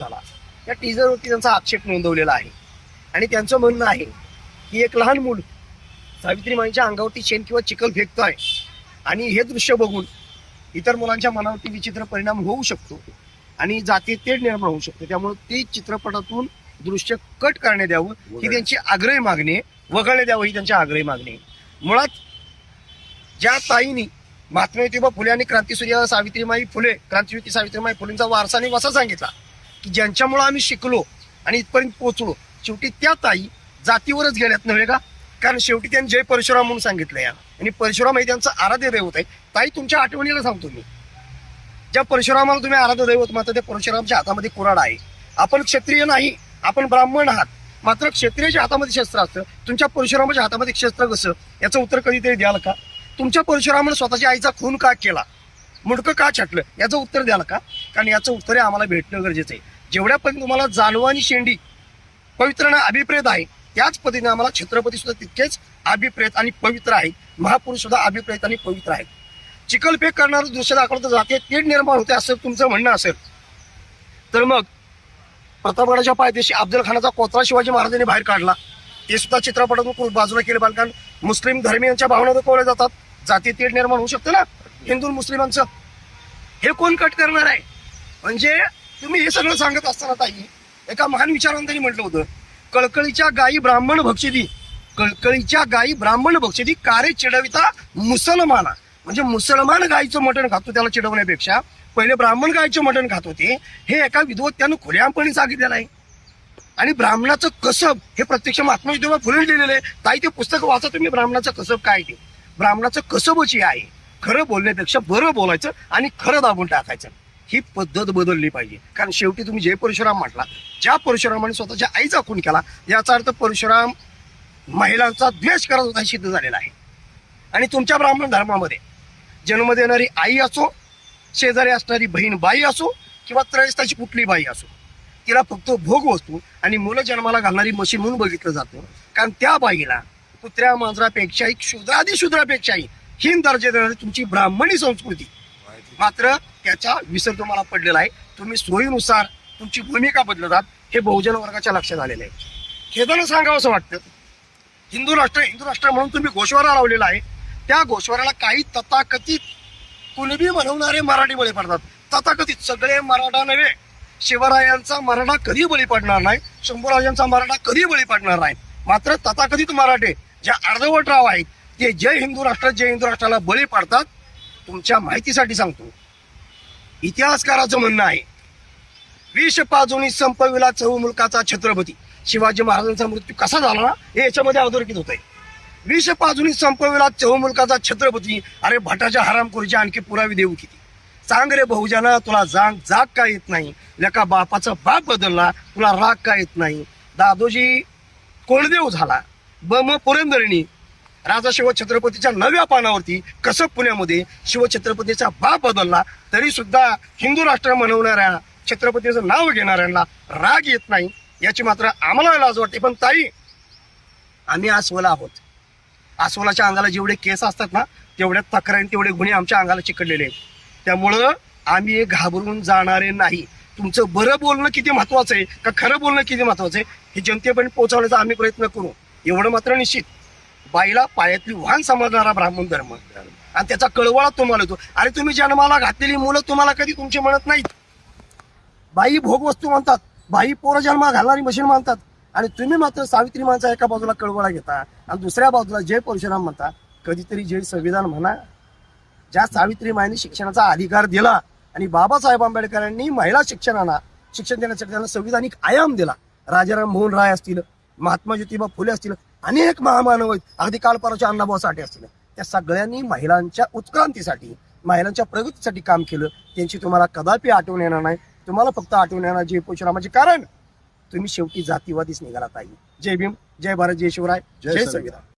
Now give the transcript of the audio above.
झाला त्या टीजरवरती त्यांचा आक्षेप नोंदवलेला आहे. आणि त्यांचं म्हणणं आहे की एक लहान मूल सावित्रीमाईच्या अंगावरती शेण किंवा चिखल फेकतोय. आणि हे दृश्य बघून इतर मुलांच्या मनावरती विचित्र परिणाम होऊ शकतो. आणि जाती तेढ निर्माण होऊ शकते. त्यामुळे ती चित्रपटातून दृश्य कट करण्यात यावं ही त्यांची आग्रही मागणी आहे. वगळण्यात यावं ही त्यांची आग्रही मागणी आहे. मुळात ज्या ताईनी महात्मा ज्योतिबा फुले आणि क्रांतीसूर्य सावित्रीमाई फुले क्रांतिज्योती सावित्रीमाई फुलेंचा वारसा आणि वसा सांगितला की ज्यांच्यामुळं आम्ही शिकलो आणि इथपर्यंत पोहोचलो शेवटी त्या ताई जातीवरच गेल्यात नव्हे का? कारण शेवटी त्यांनी जय परशुराम म्हणून सांगितलं या आणि परशुराम हे त्यांचं आराध्य दैवत आहे. ताई तुमच्या आठवणीला सांगतो मी. ज्या परशुरामाला तुम्ही आराध्य दैवत मात्र त्या परशुरामच्या हातामध्ये कुराड आहे. आपण क्षत्रिय नाही आपण ब्राह्मण आहात. मात्र क्षत्रियाच्या हातामध्ये शस्त्र असतं. तुमच्या परशुरामाच्या हातामध्ये शस्त्र कसं? याचं उत्तर कधीतरी द्याल का? तुमच्या परशुरामानं स्वतःच्या आईचा खून का केला? मुडकं का छाटलं? याचं उत्तर द्याल का? कारण याचं उत्तर आम्हाला भेटणं गरजेचं आहे. जेवढ्यापर्यंत तुम्हाला जानवा आणि शेंडी पवित्र अभिप्रेत आहे त्याच पद्धतीने आम्हाला छत्रपती सुद्धा तितकेच अभिप्रेत आणि पवित्र आहे. महापुरुष सुद्धा अभिप्रेत आणि पवित्र आहे चिखलफेक करणारं दृश्य दाखवलं जाते तेढ निर्माण होते असं तुमचं म्हणणं असेल. तर मग प्रतापगडाच्या पायदेशी अफजल खानाचा कोत्रा शिवाजी महाराजांनी बाहेर काढला. ते सुद्धा चित्रपटातून खूप बाजूला केले पाहिजे कारण मुस्लिम धर्मियांच्या भावना दुखवल्या जातात. जाती तेढ निर्माण होऊ शकते ना हिंदू मुस्लिमांचं. हे कोण कट करणार आहे? म्हणजे तुम्ही हे सगळं सांगत असताना ताई एका महान विचारवंतांनी म्हटलं होतं कळकळीच्या गायी ब्राह्मण भक्षिती कळकळीच्या गायी ब्राह्मण भक्षिती कारे चिडविता मुसलमाना. म्हणजे मुसलमान गायीचं मटण खातो त्याला चिडवण्यापेक्षा पहिले ब्राह्मण गायीचं मटण खात होते हे एका विद्वत्त्यानं खुल्यापणे सांगितलेलं आहे. आणि ब्राह्मणाचं कसब हे प्रत्यक्ष महात्मा फुले लिहिलेलं आहे. ताई ते पुस्तक वाचा तुम्ही ब्राह्मणाचं कसब काय ते. ब्राह्मणाचं कसबची आहे. खरं बोलण्यापेक्षा बरं बोलायचं आणि खरं दाबून टाकायचं. ही पद्धत बदलली पाहिजे. कारण शेवटी तुम्ही जे परशुराम म्हटला ज्या परशुरामाने स्वतःच्या आईचा खून केला याचा अर्थ परशुराम महिलांचा द्वेष करत होता सिद्ध झालेला आहे. आणि तुमच्या ब्राह्मण धर्मामध्ये जन्म देणारी आई असो शेजारी असणारी बहीण बाई असो किंवा त्रयस्थाची कुठली बाई असो तिला फक्त भोग वस्तू आणि मुलं जन्माला घालणारी मशीन म्हणून बघितलं जातं. कारण त्या बाईला कुत्र्या मांजरापेक्षाही शूद्रादी शूद्रापेक्षाही हीन दर्जा देणारी तुमची ब्राह्मणी संस्कृती. मात्र त्याचा विसर तुम्हाला पडलेला आहे. तुम्ही सोयीनुसार तुमची भूमिका बदलतात हे बहुजन वर्गाच्या लक्षात आलेलं आहे. खेदानं सांगावं असं वाटतं हिंदू राष्ट्र हिंदू राष्ट्र म्हणून तुम्ही घोषवारा लावलेला आहे. त्या घोषवाऱ्याला काही तथाकथित कुणबी म्हणवणारे मराठी बळी पडतात. तथाकथित सगळे मराठा नव्हे शिवरायांचा मराठा कधी बळी पडणार नाही शंभूराजांचा मराठा कधी बळी पडणार नाही. मात्र तथाकथित मराठे ज्या अर्धवट राव आहेत ते जय हिंदू राष्ट्र जय हिंदू राष्ट्राला बळी पडतात तुमच्या माहितीसाठी सांगतो. इतिहासकाराचं म्हणणं आहे. विष पाजोनी संपविला चहू मुलकाचा छत्रपती. शिवाजी महाराजांचा मृत्यू कसा झाला ना? हे याच्यामध्ये अधोरेखित होत आहे विष पाजूनी संपविला चहू मुलकाचा छत्रपती. अरे भटाच्या हरामखोरीचे आणखी पुरावे देऊ किती? सांग रे बहुजना तुला जाग जाग का येत नाही? लेका बापाचा बाप बदलला तुला राग का येत नाही? दादोजी कोणदेव झाला. ब म पुरंदरणी राजा शिवछत्रपतीच्या नव्या पानावरती कसं पुण्यामध्ये शिवछत्रपतीचा बाप बदलला तरी सुद्धा हिंदू राष्ट्र म्हणवणाऱ्या छत्रपतीचं नाव घेणाऱ्यांना राग येत नाही याची मात्र आम्हाला लाज वाटते. पण ताई आम्ही अस्वल आहोत. अस्वलाच्या अंगाला जेवढे केस असतात ना तेवढ्या तक्रारी तेवढे गुन्हे आमच्या अंगाला चिकटलेले आहेत. त्यामुळं आम्ही घाबरून जाणारे नाही. तुमचं बरं बोलणं किती महत्वाचं आहे का खरं बोलणं किती महत्वाचं आहे हे जनतेपर्यंत पोहोचवण्याचा आम्ही प्रयत्न करू. एवढं मात्र निश्चित. बाईला पायातली वाहन समजणारा ब्राह्मण धर्म. आणि त्याचा कळवळा तुम्हाला येतो. अरे तुम्ही जन्माला घातलेली मुलं तुम्हाला कधी तुमची म्हणत नाहीत? बाई भोग वस्तू म्हणतात बाई पोरं जन्मा घालणारी मशीन मानतात. आणि तुम्ही मात्र सावित्री माणसा एका बाजूला कळवळा घेता आणि दुसऱ्या बाजूला जय परशुराम म्हणता. कधीतरी जय संविधान म्हणा. ज्या सावित्री मायने शिक्षणाचा अधिकार दिला आणि बाबासाहेब आंबेडकरांनी महिला शिक्षणाला शिक्षण देण्यासाठी त्यांना संविधानिक आयाम दिला. राजाराम मोहन राय असतील महात्मा ज्योतिबा फुले असतील अनेक महामानव आहेत. अगदी कालपराच्या अण्णाभाऊ साठे असतील. त्या सगळ्यांनी महिलांच्या उत्क्रांतीसाठी महिलांच्या प्रगतीसाठी काम केलं. त्यांची तुम्हाला कदापि आठवण येणार नाही. तुम्हाला फक्त आठवण येणार जय परशुरामाचे कारण तुम्ही शेवटी जातीवादीच निघाला ताई. जय भीम जय भारत जय शिवराय. जय. संविधान.